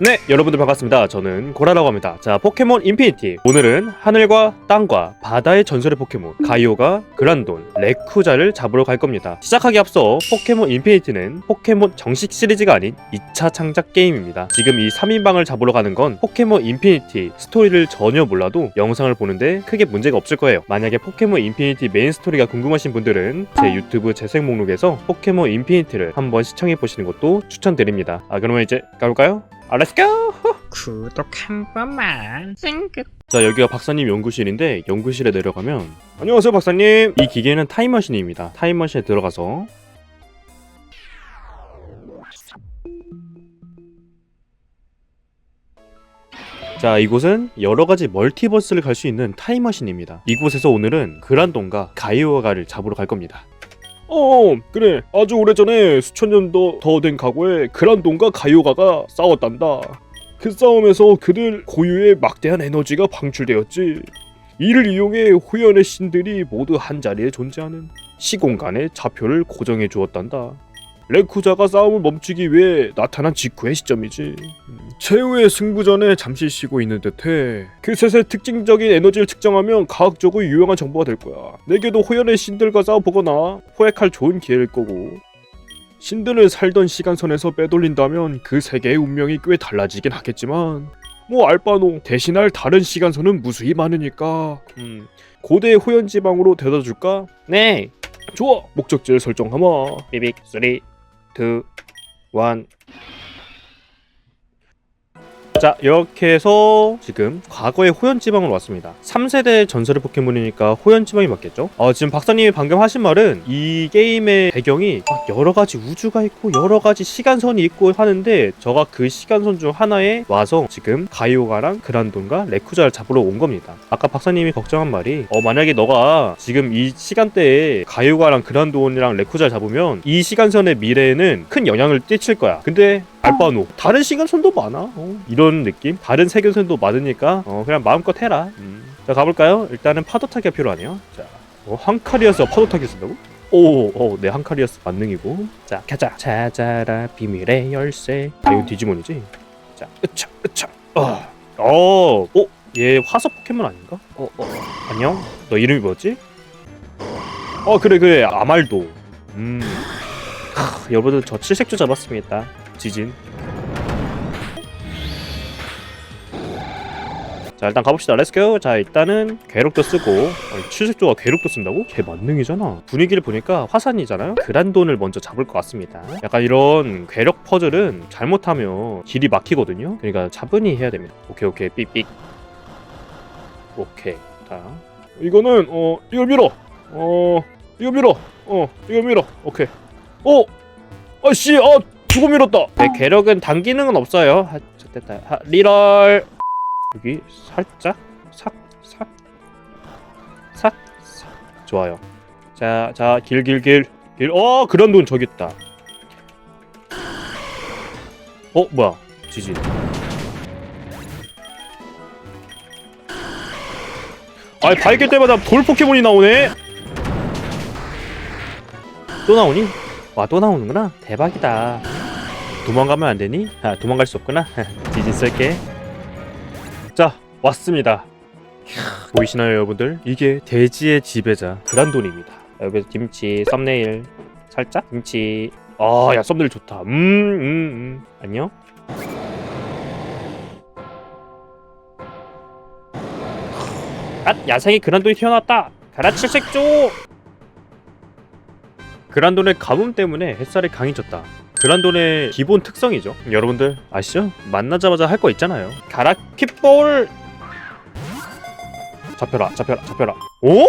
네, 여러분들 반갑습니다. 저는 고라라고 합니다. 자, 포켓몬 인피니티. 오늘은 하늘과 땅과 바다의 전설의 포켓몬 가이오가 그란돈, 레쿠자를 잡으러 갈 겁니다. 시작하기 앞서 포켓몬 인피니티는 포켓몬 정식 시리즈가 아닌 2차 창작 게임입니다. 지금 이 3인방을 잡으러 가는 건 포켓몬 인피니티 스토리를 전혀 몰라도 영상을 보는데 크게 문제가 없을 거예요. 만약에 포켓몬 인피니티 메인 스토리가 궁금하신 분들은 제 유튜브 재생 목록에서 포켓몬 인피니티를 한번 시청해 보시는 것도 추천드립니다. 아, 그러면 이제 가볼까요? 아, 렛츠고! 구독 한 번만. 찡긋 자 여기가 박사님 연구실인데 연구실에 내려가면 안녕하세요 박사님. 이 기계는 타임머신입니다. 타임머신에 들어가서. 자 이곳은 여러가지 멀티버스를 갈 수 있는 타임머신입니다. 이곳에서 오늘은 그란돈과 가이오가를 잡으러 갈 겁니다 어 그래 아주 오래전에 수천 년도 더된 과거에 그란돈과 가이오가가 싸웠단다 그 싸움에서 그들 고유의 막대한 에너지가 방출되었지. 이를 이용해 호연의 신들이 모두 한 자리에 존재하는 시공간의 좌표를 고정해 주었단다. 레쿠자가 싸움을 멈추기 위해 나타난 직후의 시점이지. 음, 최후의 승부전에 잠시 쉬고 있는 듯해. 그 셋의 특징적인 에너지를 측정하면 과학적으로 유용한 정보가 될 거야. 내게도 호연의 신들과 싸워보거나 포획할 좋은 기회일 거고. 신들을 살던 시간선에서 빼돌린다면 그 세계의 운명이 꽤 달라지긴 하겠지만 뭐 알바노 대신할 다른 시간선은 무수히 많으니까 음 고대 호연 지방으로 데려다 줄까? 네 좋아 목적지를 설정하마 삐빅 3 two, one. 자 이렇게 해서 지금 과거의 호연지방으로 왔습니다. 3세대 전설의 포켓몬이니까 호연지방이 맞겠죠? 어, 지금 박사님이 방금 하신 말은 이 게임의 배경이 막 여러가지 우주가 있고 여러가지 시간선이 있고 하는데 저가 그 시간선 중 하나에 와서 지금 가이오가랑 그란돈과 레쿠자를 잡으러 온 겁니다. 아까 박사님이 걱정한 말이 어 만약에 너가 지금 이 시간대에 가이오가랑 그란돈이랑 레쿠자를 잡으면 이 시간선의 미래에는 큰 영향을 끼칠 거야. 근데 알바노. 다른 시간선도 많아. 어, 이런 느낌? 다른 세계선도 많으니까 어, 그냥 마음껏 해라. 음. 자 가볼까요? 일단은 파도 타기가 필요하네요. 자 어, 한카리아스가 파도 타기 쓴다고? 오, 어, 네 한카리아스 만능이고. 자 가자. 찾아라 비밀의 열쇠. 아, 이건 디지몬이지? 자 으차 으차 어, 어, 어, 얘 화석 포켓몬 아닌가? 어, 어, 안녕? 너 이름이 뭐였지? 어 그래 그래. 아말도. 음. 하, 여러분들 저 칠색조 잡았습니다 지진. 자 일단 가봅시다. 렛츠고 자 일단은 괴력도 쓰고. 아니, 칠색조가 괴력도 쓴다고? 걔 만능이잖아. 분위기를 보니까 화산이잖아요? 그란돈을 먼저 잡을 것 같습니다. 약간 이런 괴력 퍼즐은 잘못하면 길이 막히거든요? 그러니까 차분히 해야 됩니다. 오케이 오케이. 삑삑. 오케이. 자. 이거는 어 이걸 밀어. 어 이거 밀어. 어 이거 밀어. 오케이. 오 아씨! 아 두고 밀었다. 내 괴력은 당기능은 없어요. 하, 됐다. 하, 리럴. 여기 살짝? 삭 삭 삭 삭. 좋아요. 자 자 길 길 길 길 어 그런 돈 저기 있다. 어 뭐야? 지진 아니 밝힐 때마다 돌 포켓몬이 나오네. 또 나오니? 와 또 나오는구나. 대박이다 도망가면 안 되니? 아 도망갈 수 없구나. 지진 쓸게. 자 왔습니다. 보이시나요 여러분들? 이게 돼지의 지배자 그란돈입니다. 여기 김치 썸네일. 살짝 김치. 아 야 썸네일 좋다. 음 음 음, 음. 안녕. 아 야생의 그란돈이 튀어나왔다. 가라 칠색조! 그란돈의 가뭄 때문에 햇살이 강해졌다 그란돈의 기본 특성이죠. 여러분들 아시죠? 만나자마자 할 거 있잖아요. 가라 킥볼. 잡혀라, 잡혀라, 잡혀라. 오?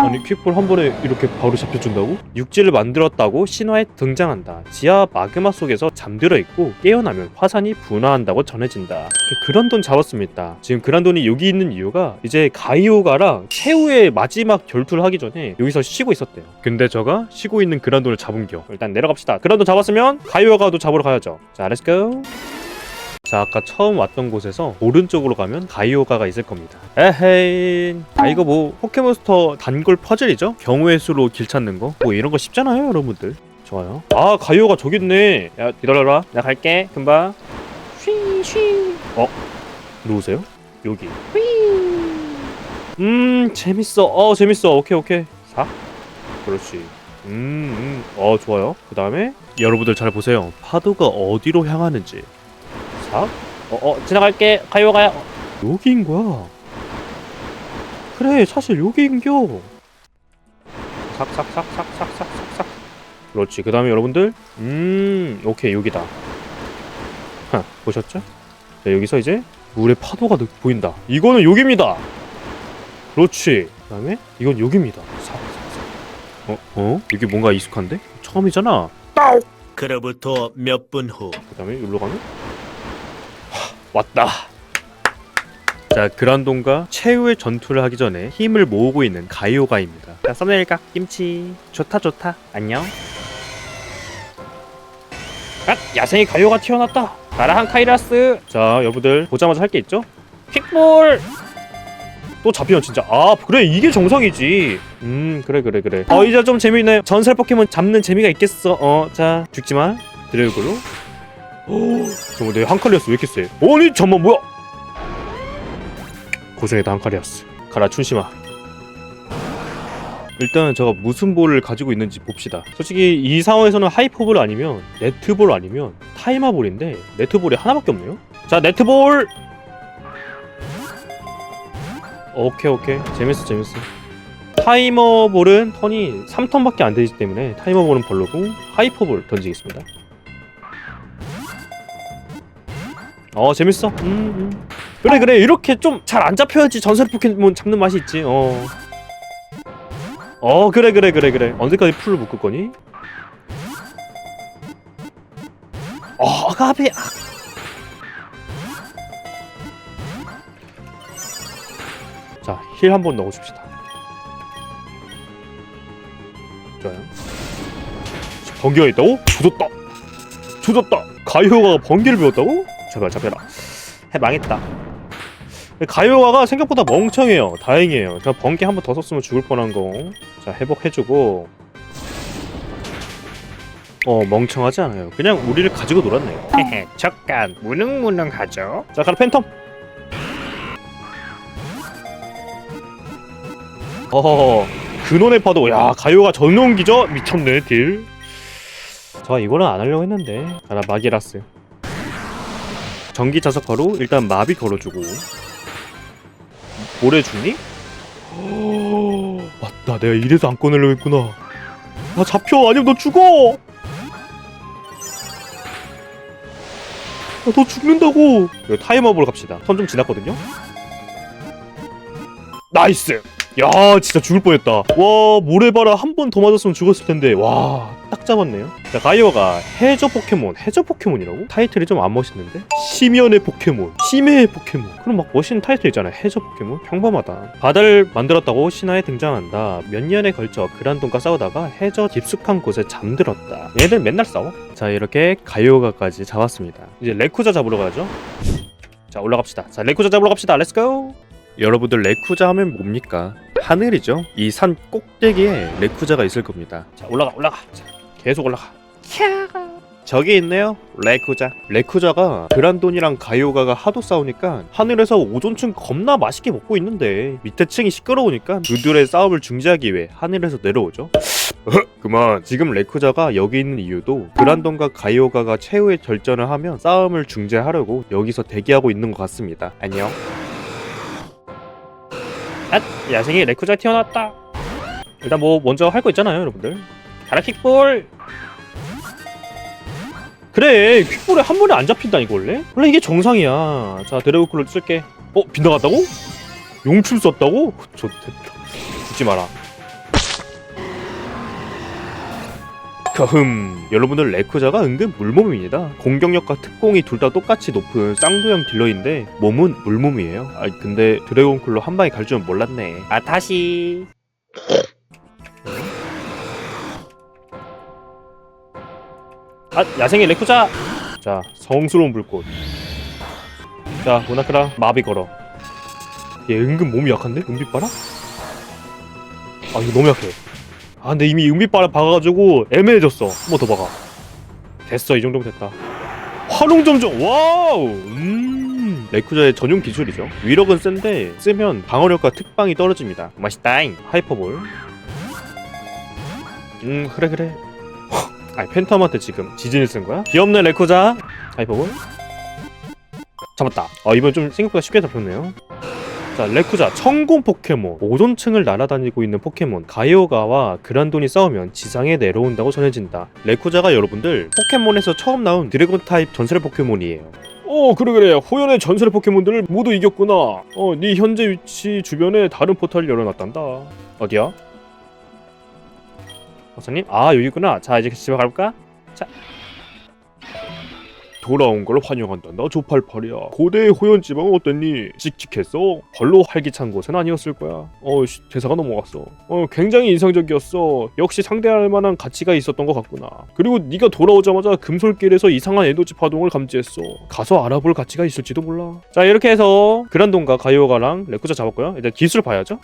아니 퀵볼 한 번에 이렇게 바로 잡혀준다고? 육지를 만들었다고 신화에 등장한다. 지하 마그마 속에서 잠들어 있고 깨어나면 화산이 분화한다고 전해진다. 그란돈 잡았습니다. 지금 그란 돈이 여기 있는 이유가 이제 가이오가랑 최후의 마지막 결투를 하기 전에 여기서 쉬고 있었대요. 근데 저가 쉬고 있는 그란 돈을 잡은 겨. 일단 내려갑시다. 그란 돈 잡았으면 가이오가도 잡으러 가야죠. 자, 렛츠고. 자 아까 처음 왔던 곳에서 오른쪽으로 가면 가이오가가 있을 겁니다. 에헤이. 아 이거 뭐 포켓몬스터 단골 퍼즐이죠? 경우의 수로 길 찾는 거 뭐 이런 거 쉽잖아요 여러분들. 좋아요. 아 가이오가 저기 있네. 야 기다려라. 나 갈게. 금방. 쉬쉬 어? 누구세요? 여기. 음 재밌어. 어 재밌어. 오케이 오케이. 4 그렇지. 음, 음. 어 좋아요. 그 다음에 여러분들 잘 보세요. 파도가 어디로 향하는지 4 어, 어 지나갈게. 가요 가요. 여기인 거야 그래 사실 여기인겨. 삭삭삭삭삭삭삭삭. 그렇지. 그 다음에 여러분들 음 오케이 여기다. 하, 보셨죠? 자 여기서 이제 물의 파도가 느- 보인다. 이거는 여기입니다. 그렇지. 그 다음에 이건 여기입니다. 삭삭삭. 어? 어? 이게 뭔가 익숙한데? 처음이잖아. 그로부터 몇 분 후. 그 다음에 여기로 가면? 하, 왔다. 자 그란돈과 최후의 전투를 하기 전에 힘을 모으고 있는 가이오가입니다. 자 썸네일 각 김치. 좋다 좋다. 안녕. 아 야생의 가이오가 튀어났다. 나라한 카이라스. 자 여러분들 보자마자 할 게 있죠? 킥볼! 또 잡히면 진짜 아 그래 이게 정상이지. 음 그래 그래 그래. 어 이제 좀 재미있네 전설 포켓몬 잡는 재미가 있겠어. 어자 죽지마. 드래곤으로 정말 내 한칼리아스 왜 이렇게 세? 아니 잠만 뭐야? 고생했다 한칼리아스 가라 춘심아. 일단 제가 무슨 볼을 가지고 있는지 봅시다. 솔직히 이 상황에서는 하이퍼볼 아니면 네트볼 아니면 타이마볼인데 네트볼이 하나밖에 없네요. 자 네트볼! 오케이 오케이. 재밌어 재밌어. 타이머볼은 턴이 3턴밖에 안 되기 때문에 타이머볼은 별로고 하이퍼볼 던지겠습니다 어 재밌어. 음, 음. 그래 그래 이렇게 좀 잘 안 잡혀야지 전설 포켓몬 잡는 맛이 있지. 어. 어 그래 그래 그래 그래 언제까지 풀을 묶을 거니? 어 아가베. 아. 자힐 한 번 넣어줍시다. 좋아요. 번개가 있다고? 조졌다. 조졌다. 가이오가 번개를 배웠다고? 제발 잡혀라. 해 망했다. 가요가가 생각보다 멍청해요. 다행이에요. 저 번개 한 번 더 썼으면 죽을 뻔한 거. 자 회복해주고. 어 멍청하지 않아요. 그냥 우리를 가지고 놀았네요. 헤헤 잠깐 무능무능하죠 자 가라 팬텀. 어허 근원의 파도. 야 가요가 전용기죠? 미쳤네 딜. 자 이거는 안 하려고 했는데. 가라 마기라스. 전기 자석화로 일단 마비 걸어주고. 오래 죽니? 맞다 내가 이래서 안 꺼내려고 했구나. 나 잡혀. 아니면 너 죽어! 아, 너 죽는다고! 이거 타이머 보러 갑시다. 턴좀 지났거든요? 나이스 야 진짜 죽을 뻔했다. 와 모래바라 한 번 더 맞았으면 죽었을 텐데. 와 딱 잡았네요. 자 가이어가 해저 포켓몬 해저 포켓몬이라고? 타이틀이 좀 안 멋있는데? 심연의 포켓몬 심해의 포켓몬. 그럼 막 멋있는 타이틀 있잖아 해저 포켓몬? 평범하다. 바다를 만들었다고 신화에 등장한다. 몇 년에 걸쳐 그란돈과 싸우다가 해저 깊숙한 곳에 잠들었다. 얘들 맨날 싸워? 자 이렇게 가이오가까지 잡았습니다. 이제 레쿠자 잡으러 가죠. 자 올라갑시다. 자 레쿠자 잡으러 갑시다. 렛츠고 여러분들 레쿠자 하면 뭡니까? 하늘이죠. 이 산 꼭대기에 레쿠자가 있을 겁니다. 자 올라가 올라가. 자, 계속 올라가. 저기 있네요. 레쿠자. 레쿠자가 그란돈이랑 가이오가가 하도 싸우니까 하늘에서 오존층 겁나 맛있게 먹고 있는데 밑에 층이 시끄러우니까 그들의 싸움을 중지하기 위해 하늘에서 내려오죠. 그만. 지금 레쿠자가 여기 있는 이유도 그란돈과 가이오가가 최후의 결전을 하면 싸움을 중지하려고 여기서 대기하고 있는 것 같습니다. 안녕. 앗! 야생이 레쿠자 튀어나왔다. 일단 뭐 먼저 할 거 있잖아요, 여러분들. 가라 킥볼. 그래, 킥볼에 한 번에 안 잡힌다니까 원래? 원래 이게 정상이야. 자, 드래곤클로 쓸게. 어, 빗나갔다고? 용춤 썼다고? 좋됐다. 죽지 마라. 흠. 여러분들 레쿠자가 은근 물몸입니다. 공격력과 특공이 둘 다 똑같이 높은 쌍두형 딜러인데 몸은 물몸이에요. 아 근데 드래곤클로 한 방에 갈 줄은 몰랐네. 아 다시. 아 야생의 레쿠자. 자 성스러운 불꽃. 자 모나크라 마비 걸어. 얘 은근 몸이 약한데? 은빛 봐라? 아 이거 너무 약해 아 근데 이미 은빛바람 박아가지고 애매해졌어. 한 번 더 박아. 됐어 이 정도면 됐다. 화룡점정 와우! 음. 레쿠자의 전용 기술이죠. 위력은 센데 쓰면 방어력과 특방이 떨어집니다. 맛있다잉. 하이퍼볼. 음 그래 그래. 아니 팬텀한테 지금 지진을 쓴 거야? 귀엽네 레쿠자 하이퍼볼. 잡았다. 아 이번 좀 생각보다 쉽게 잡혔네요 자 레쿠자 천공 포켓몬. 오존층을 날아다니고 있는 포켓몬 가이오가와 그란돈이 싸우면 지상에 내려온다고 전해진다. 레쿠자가 여러분들 포켓몬에서 처음 나온 드래곤 타입 전설의 포켓몬이에요. 어 그래 그래. 호연의 전설의 포켓몬들을 모두 이겼구나. 어네 현재 위치 주변에 다른 포탈을 열어놨단다. 어디야? 박사님? 아 여기구나. 자 이제 집에 가볼까? 돌아온 걸 환영한다. 나 조팔팔이야. 고대의 호연 지방은 어땠니? 칙칙했어. 별로 활기찬 곳은 아니었을 거야. 어, 씨, 대사가 넘어갔어. 어, 굉장히 인상적이었어. 역시 상대할 만한 가치가 있었던 것 같구나. 그리고 네가 돌아오자마자 금솔길에서 이상한 에너지 파동을 감지했어. 가서 알아볼 가치가 있을지도 몰라. 자, 이렇게 해서 그란돈과 가이오가랑 레쿠자 잡았고요. 이제 기술 봐야죠.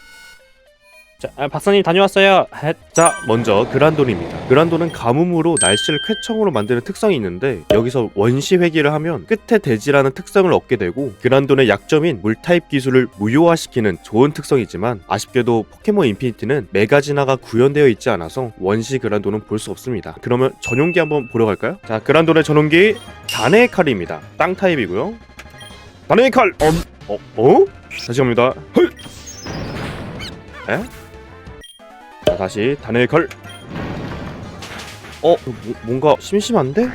자, 아, 박사님 다녀왔어요. 헷. 자, 먼저 그란돈입니다. 그란돈은 가뭄으로 날씨를 쾌청으로 만드는 특성이 있는데 여기서 원시 회귀를 하면 끝에 대지라는 특성을 얻게 되고 그란돈의 약점인 물 타입 기술을 무효화시키는 좋은 특성이지만 아쉽게도 포켓몬 인피니티는 메가지나가 구현되어 있지 않아서 원시 그란돈은 볼 수 없습니다. 그러면 전용기 한번 보러 갈까요? 자, 그란돈의 전용기 다네의 칼입니다. 땅 타입이고요. 다네의 칼. 어? 어? 어? 다시 갑니다. 헐. 에? 자 다시 단의 걸. 어 뭐, 뭔가 심심한데?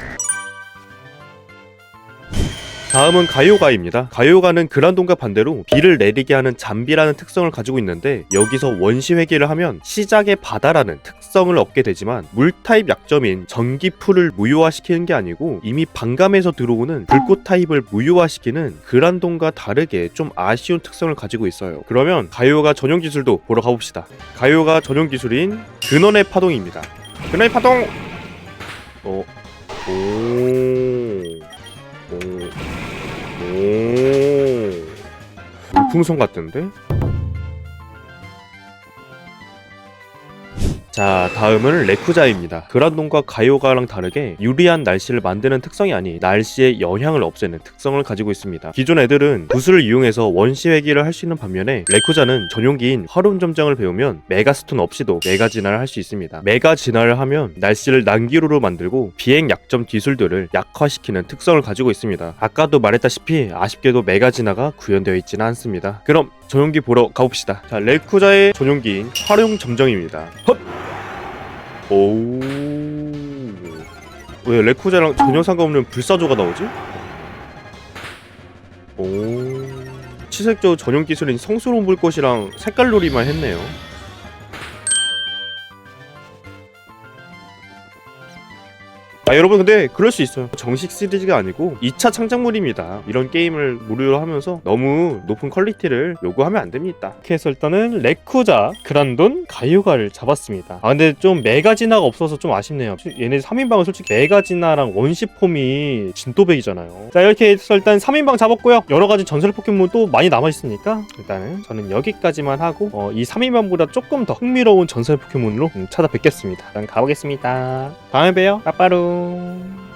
다음은 가요가입니다. 가요가는 그란돈과 반대로 비를 내리게 하는 잠비라는 특성을 가지고 있는데 여기서 원시 회귀를 하면 시작의 바다라는 특성을 얻게 되지만 물 타입 약점인 전기풀을 무효화시키는 게 아니고 이미 반감에서 들어오는 불꽃 타입을 무효화시키는 그란돈과 다르게 좀 아쉬운 특성을 가지고 있어요. 그러면 가요가 전용 기술도 보러 가봅시다. 가요가 전용 기술인 근원의 파동입니다. 근원의 파동. 어. 오. 오. 물풍선 같던데? 자, 다음은 레쿠자입니다. 그란돈과 가요가랑 다르게 유리한 날씨를 만드는 특성이 아닌 날씨의 영향을 없애는 특성을 가지고 있습니다. 기존 애들은 구슬을 이용해서 원시 회귀를 할 수 있는 반면에 레쿠자는 전용기인 화름 점정을 배우면 메가스톤 없이도 메가 진화를 할 수 있습니다. 메가 진화를 하면 날씨를 난기류로 만들고 비행 약점 기술들을 약화시키는 특성을 가지고 있습니다. 아까도 말했다시피 아쉽게도 메가 진화가 구현되어 있지는 않습니다. 그럼 전용기 보러 가봅시다. 자, 레쿠자의 전용기인 활용 점정입니다. 헛! 오우. 왜 레쿠자랑 전혀 상관없는 불사조가 나오지? 오. 치색조 전용 기술인 성스러운 불꽃이랑 색깔놀이만 했네요. 아 여러분 근데 그럴 수 있어요. 정식 시리즈가 아니고 2차 창작물입니다. 이런 게임을 무료로 하면서 너무 높은 퀄리티를 요구하면 안 됩니다. 이렇게 해서 일단은 레쿠자, 그란돈, 가요가를 잡았습니다. 아 근데 좀 메가지나가 없어서 좀 아쉽네요. 얘네 3인방은 솔직히 메가지나랑 원시폼이 진또백이잖아요. 자 이렇게 해서 일단 3인방 잡았고요. 여러가지 전설 포켓몬 또 많이 남아있으니까 일단은 저는 여기까지만 하고 어, 이 3인방보다 조금 더 흥미로운 전설 포켓몬으로 음, 찾아뵙겠습니다. 일단 가보겠습니다. 다음에 봬요. 빠빠루 Tchau.